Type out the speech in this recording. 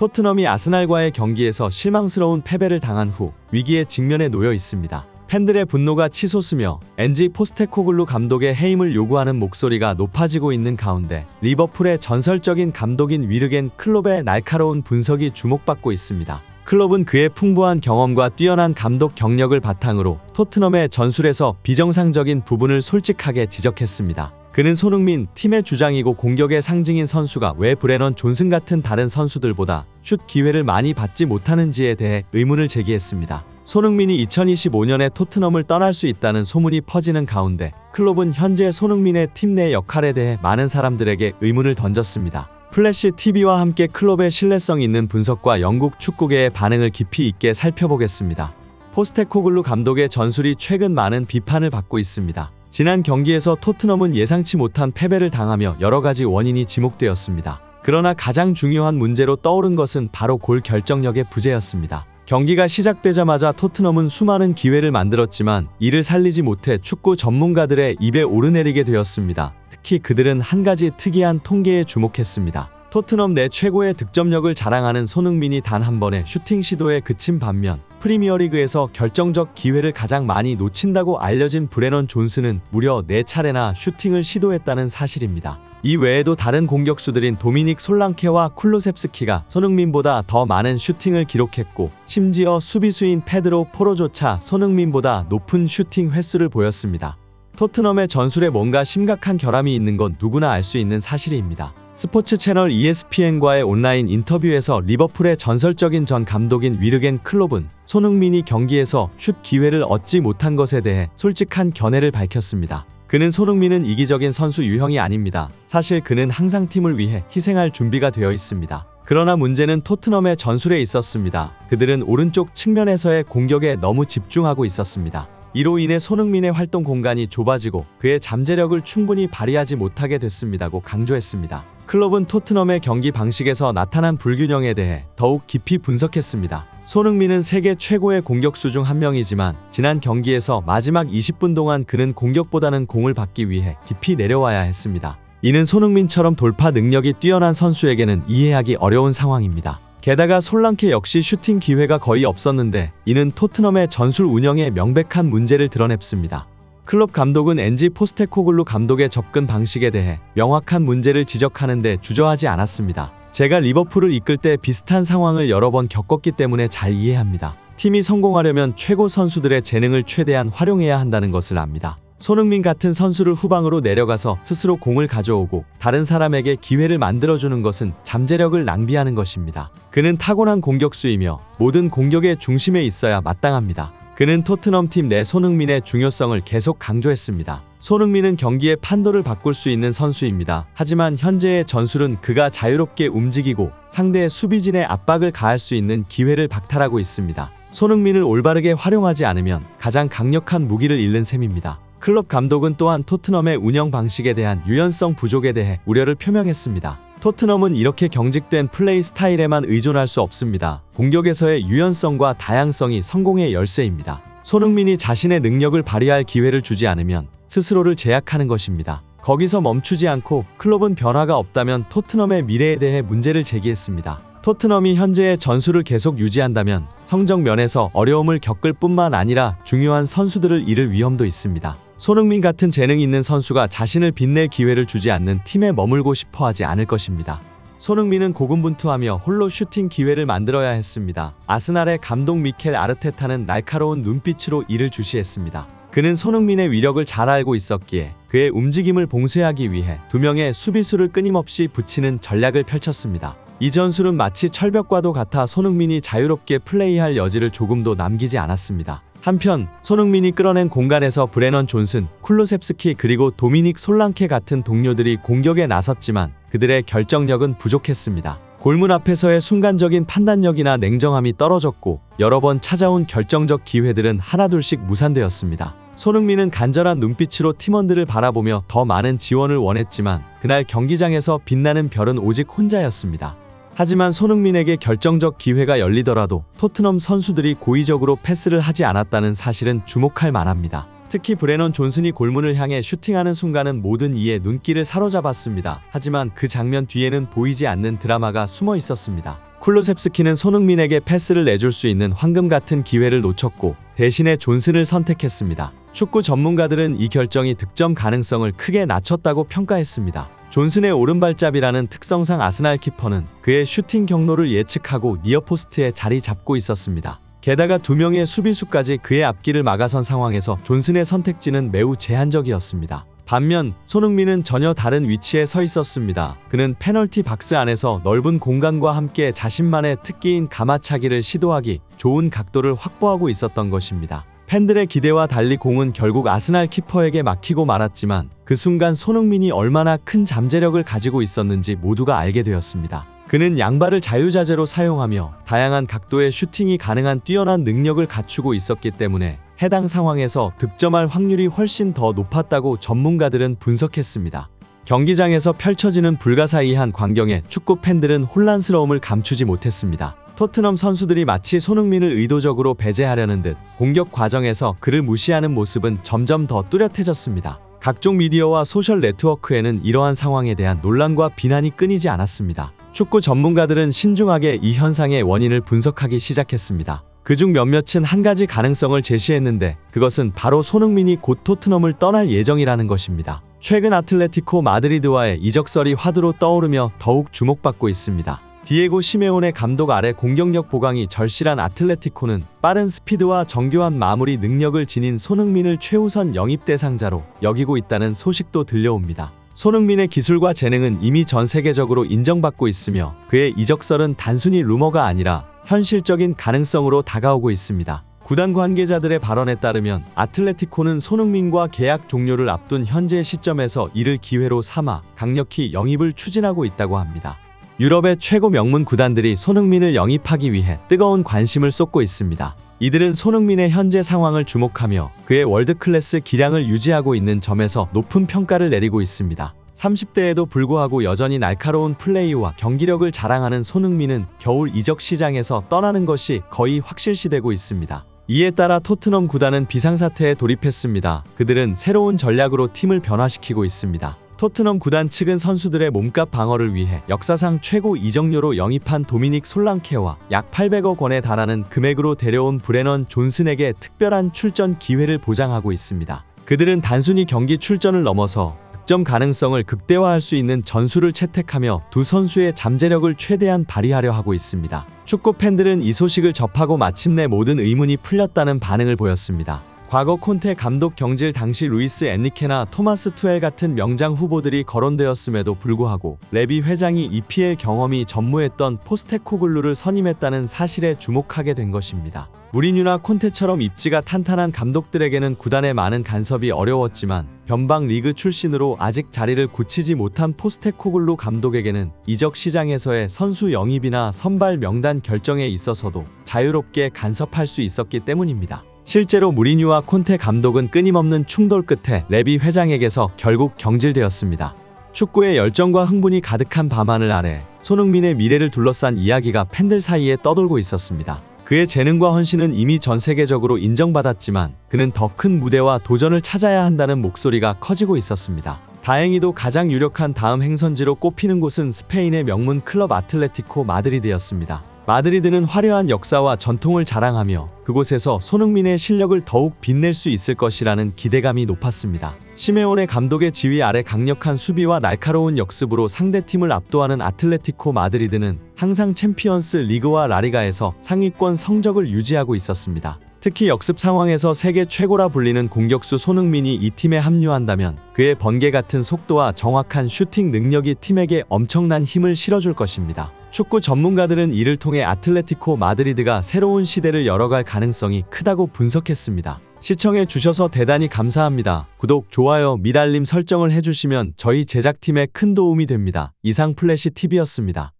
토트넘이 아스날과의 경기에서 실망스러운 패배를 당한 후 위기에 직면해 놓여 있습니다. 팬들의 분노가 치솟으며 엔지 포스테코글루 감독의 해임을 요구하는 목소리가 높아지고 있는 가운데 리버풀의 전설적인 감독인 위르겐 클롭의 날카로운 분석이 주목받고 있습니다. 클롭은 그의 풍부한 경험과 뛰어난 감독 경력을 바탕으로 토트넘의 전술에서 비정상적인 부분을 솔직하게 지적했습니다. 그는 손흥민, 팀의 주장이고 공격의 상징인 선수가 왜 브레넌 존슨 같은 다른 선수들보다 슛 기회를 많이 받지 못하는지에 대해 의문을 제기했습니다. 손흥민이 2025년에 토트넘을 떠날 수 있다는 소문이 퍼지는 가운데 클롭은 현재 손흥민의 팀 내 역할에 대해 많은 사람들에게 의문을 던졌습니다. 플래시 TV와 함께 클롭의 신뢰성 있는 분석과 영국 축구계의 반응을 깊이 있게 살펴보겠습니다. 포스테코글루 감독의 전술이 최근 많은 비판을 받고 있습니다. 지난 경기에서 토트넘은 예상치 못한 패배를 당하며 여러 가지 원인이 지목되었습니다. 그러나 가장 중요한 문제로 떠오른 것은 바로 골 결정력의 부재였습니다. 경기가 시작되자마자 토트넘은 수많은 기회를 만들었지만 이를 살리지 못해 축구 전문가들의 입에 오르내리게 되었습니다. 특히 그들은 한 가지 특이한 통계에 주목했습니다. 토트넘 내 최고의 득점력을 자랑하는 손흥민이 단 한 번의 슈팅 시도에 그친 반면 프리미어리그에서 결정적 기회를 가장 많이 놓친다고 알려진 브레넌 존스는 무려 4차례나 슈팅을 시도했다는 사실입니다. 이 외에도 다른 공격수들인 도미닉 솔랑케와 쿨로셉스키가 손흥민보다 더 많은 슈팅을 기록했고 심지어 수비수인 페드로 포로조차 손흥민보다 높은 슈팅 횟수를 보였습니다. 토트넘의 전술에 뭔가 심각한 결함이 있는 건 누구나 알 수 있는 사실입니다. 스포츠 채널 ESPN과의 온라인 인터뷰에서 리버풀의 전설적인 전 감독인 위르겐 클롭은 손흥민이 경기에서 슛 기회를 얻지 못한 것에 대해 솔직한 견해를 밝혔습니다. 그는 손흥민은 이기적인 선수 유형이 아닙니다. 사실 그는 항상 팀을 위해 희생할 준비가 되어 있습니다. 그러나 문제는 토트넘의 전술에 있었습니다. 그들은 오른쪽 측면에서의 공격에 너무 집중하고 있었습니다. 이로 인해 손흥민의 활동 공간이 좁아지고 그의 잠재력을 충분히 발휘하지 못하게 됐습니다고 강조했습니다. 클럽은 토트넘의 경기 방식에서 나타난 불균형에 대해 더욱 깊이 분석했습니다. 손흥민은 세계 최고의 공격수 중 한 명이지만 지난 경기에서 마지막 20분 동안 그는 공격보다는 공을 받기 위해 깊이 내려와야 했습니다. 이는 손흥민처럼 돌파 능력이 뛰어난 선수에게는 이해하기 어려운 상황입니다. 게다가 솔랑케 역시 슈팅 기회가 거의 없었는데 이는 토트넘의 전술 운영에 명백한 문제를 드러냈습니다. 클럽 감독은 엔지 포스테코글루 감독의 접근 방식에 대해 명확한 문제를 지적하는데 주저하지 않았습니다. 제가 리버풀을 이끌 때 비슷한 상황을 여러 번 겪었기 때문에 잘 이해합니다. 팀이 성공하려면 최고 선수들의 재능을 최대한 활용해야 한다는 것을 압니다. 손흥민 같은 선수를 후방으로 내려가서 스스로 공을 가져오고 다른 사람에게 기회를 만들어주는 것은 잠재력을 낭비하는 것입니다. 그는 타고난 공격수이며 모든 공격의 중심에 있어야 마땅합니다. 그는 토트넘 팀 내 손흥민의 중요성을 계속 강조했습니다. 손흥민은 경기의 판도를 바꿀 수 있는 선수입니다. 하지만 현재의 전술은 그가 자유롭게 움직이고 상대의 수비진의 압박을 가할 수 있는 기회를 박탈하고 있습니다. 손흥민을 올바르게 활용하지 않으면 가장 강력한 무기를 잃는 셈입니다. 클럽 감독은 또한 토트넘의 운영 방식에 대한 유연성 부족에 대해 우려를 표명했습니다. 토트넘은 이렇게 경직된 플레이 스타일에만 의존할 수 없습니다. 공격에서의 유연성과 다양성이 성공의 열쇠입니다. 손흥민이 자신의 능력을 발휘할 기회를 주지 않으면 스스로를 제약하는 것입니다. 거기서 멈추지 않고 클럽은 변화가 없다면 토트넘의 미래에 대해 문제를 제기했습니다. 토트넘이 현재의 전술을 계속 유지한다면 성적 면에서 어려움을 겪을 뿐만 아니라 중요한 선수들을 잃을 위험도 있습니다. 손흥민 같은 재능 있는 선수가 자신을 빛낼 기회를 주지 않는 팀에 머물고 싶어 하지 않을 것입니다. 손흥민은 고군분투하며 홀로 슈팅 기회를 만들어야 했습니다. 아스날의 감독 미켈 아르테타는 날카로운 눈빛으로 이를 주시했습니다. 그는 손흥민의 위력을 잘 알고 있었기에 그의 움직임을 봉쇄하기 위해 두 명의 수비수를 끊임없이 붙이는 전략을 펼쳤습니다. 이 전술은 마치 철벽과도 같아 손흥민이 자유롭게 플레이할 여지를 조금도 남기지 않았습니다. 한편 손흥민이 끌어낸 공간에서 브레넌 존슨, 쿨로셉스키 그리고 도미닉 솔랑케 같은 동료들이 공격에 나섰지만 그들의 결정력은 부족했습니다. 골문 앞에서의 순간적인 판단력이나 냉정함이 떨어졌고 여러 번 찾아온 결정적 기회들은 하나둘씩 무산되었습니다. 손흥민은 간절한 눈빛으로 팀원들을 바라보며 더 많은 지원을 원했지만 그날 경기장에서 빛나는 별은 오직 혼자였습니다. 하지만 손흥민에게 결정적 기회가 열리더라도 토트넘 선수들이 고의적으로 패스를 하지 않았다는 사실은 주목할 만합니다. 특히 브레넌 존슨이 골문을 향해 슈팅하는 순간은 모든 이의 눈길을 사로잡았습니다. 하지만 그 장면 뒤에는 보이지 않는 드라마가 숨어 있었습니다. 쿨루셉스키는 손흥민에게 패스를 내줄 수 있는 황금 같은 기회를 놓쳤고 대신에 존슨을 선택했습니다. 축구 전문가들은 이 결정이 득점 가능성을 크게 낮췄다고 평가했습니다. 존슨의 오른발잡이라는 특성상 아스날 키퍼는 그의 슈팅 경로를 예측하고 니어포스트에 자리 잡고 있었습니다. 게다가 두 명의 수비수까지 그의 앞길을 막아선 상황에서 존슨의 선택지는 매우 제한적이었습니다. 반면 손흥민은 전혀 다른 위치에 서 있었습니다. 그는 페널티 박스 안에서 넓은 공간과 함께 자신만의 특기인 가마차기를 시도하기 좋은 각도를 확보하고 있었던 것입니다. 팬들의 기대와 달리 공은 결국 아스날 키퍼에게 막히고 말았지만 그 순간 손흥민이 얼마나 큰 잠재력을 가지고 있었는지 모두가 알게 되었습니다. 그는 양발을 자유자재로 사용하며 다양한 각도의 슈팅이 가능한 뛰어난 능력을 갖추고 있었기 때문에 해당 상황에서 득점할 확률이 훨씬 더 높았다고 전문가들은 분석했습니다. 경기장에서 펼쳐지는 불가사의한 광경에 축구 팬들은 혼란스러움을 감추지 못했습니다. 토트넘 선수들이 마치 손흥민을 의도적으로 배제하려는 듯 공격 과정에서 그를 무시하는 모습은 점점 더 뚜렷해졌습니다. 각종 미디어와 소셜 네트워크에는 이러한 상황에 대한 논란과 비난이 끊이지 않았습니다. 축구 전문가들은 신중하게 이 현상의 원인을 분석하기 시작했습니다. 그중 몇몇은 한 가지 가능성을 제시했는데 그것은 바로 손흥민이 곧 토트넘을 떠날 예정이라는 것입니다. 최근 아틀레티코 마드리드와의 이적설이 화두로 떠오르며 더욱 주목받고 있습니다. 디에고 시메온의 감독 아래 공격력 보강이 절실한 아틀레티코는 빠른 스피드와 정교한 마무리 능력을 지닌 손흥민을 최우선 영입 대상자로 여기고 있다는 소식도 들려옵니다. 손흥민의 기술과 재능은 이미 전 세계적으로 인정받고 있으며 그의 이적설은 단순히 루머가 아니라 현실적인 가능성으로 다가오고 있습니다. 구단 관계자들의 발언에 따르면 아틀레티코는 손흥민과 계약 종료를 앞둔 현재 시점에서 이를 기회로 삼아 강력히 영입을 추진하고 있다고 합니다. 유럽의 최고 명문 구단들이 손흥민을 영입하기 위해 뜨거운 관심을 쏟고 있습니다. 이들은 손흥민의 현재 상황을 주목하며 그의 월드클래스 기량을 유지하고 있는 점에서 높은 평가를 내리고 있습니다. 30대에도 불구하고 여전히 날카로운 플레이와 경기력을 자랑하는 손흥민은 겨울 이적 시장에서 떠나는 것이 거의 확실시되고 있습니다. 이에 따라 토트넘 구단은 비상사태에 돌입했습니다. 그들은 새로운 전략으로 팀을 변화시키고 있습니다. 토트넘 구단 측은 선수들의 몸값 방어를 위해 역사상 최고 이적료로 영입한 도미닉 솔랑케와 약 800억 원에 달하는 금액으로 데려온 브레넌 존슨에게 특별한 출전 기회를 보장하고 있습니다. 그들은 단순히 경기 출전을 넘어서 득점 가능성을 극대화할 수 있는 전술을 채택하며 두 선수의 잠재력을 최대한 발휘하려 하고 있습니다. 축구 팬들은 이 소식을 접하고 마침내 모든 의문이 풀렸다는 반응을 보였습니다. 과거 콘테 감독 경질 당시 루이스 엔리케나 토마스 투엘 같은 명장 후보들이 거론되었음에도 불구하고 레비 회장이 EPL 경험이 전무했던 포스테코글루를 선임했다는 사실에 주목하게 된 것입니다. 무리뉴나 콘테처럼 입지가 탄탄한 감독들에게는 구단의 많은 간섭이 어려웠지만 변방 리그 출신으로 아직 자리를 굳히지 못한 포스테코글루 감독에게는 이적 시장에서의 선수 영입이나 선발 명단 결정에 있어서도 자유롭게 간섭할 수 있었기 때문입니다. 실제로 무리뉴와 콘테 감독은 끊임없는 충돌 끝에 레비 회장에게서 결국 경질되었습니다. 축구의 열정과 흥분이 가득한 밤하늘 아래 손흥민의 미래를 둘러싼 이야기가 팬들 사이에 떠돌고 있었습니다. 그의 재능과 헌신은 이미 전 세계적으로 인정받았지만 그는 더 큰 무대와 도전을 찾아야 한다는 목소리가 커지고 있었습니다. 다행히도 가장 유력한 다음 행선지로 꼽히는 곳은 스페인의 명문 클럽 아틀레티코 마드리드였습니다. 마드리드는 화려한 역사와 전통을 자랑하며 그곳에서 손흥민의 실력을 더욱 빛낼 수 있을 것이라는 기대감이 높았습니다. 시메온의 감독의 지휘 아래 강력한 수비와 날카로운 역습으로 상대팀을 압도하는 아틀레티코 마드리드는 항상 챔피언스 리그와 라리가에서 상위권 성적을 유지하고 있었습니다. 특히 역습 상황에서 세계 최고라 불리는 공격수 손흥민이 이 팀에 합류한다면 그의 번개 같은 속도와 정확한 슈팅 능력이 팀에게 엄청난 힘을 실어줄 것입니다. 축구 전문가들은 이를 통해 아틀레티코 마드리드가 새로운 시대를 열어갈 가능성이 크다고 분석했습니다. 시청해 주셔서 대단히 감사합니다. 구독, 좋아요, 미달림 설정을 해주시면 저희 제작팀에 큰 도움이 됩니다. 이상 플래시 TV였습니다.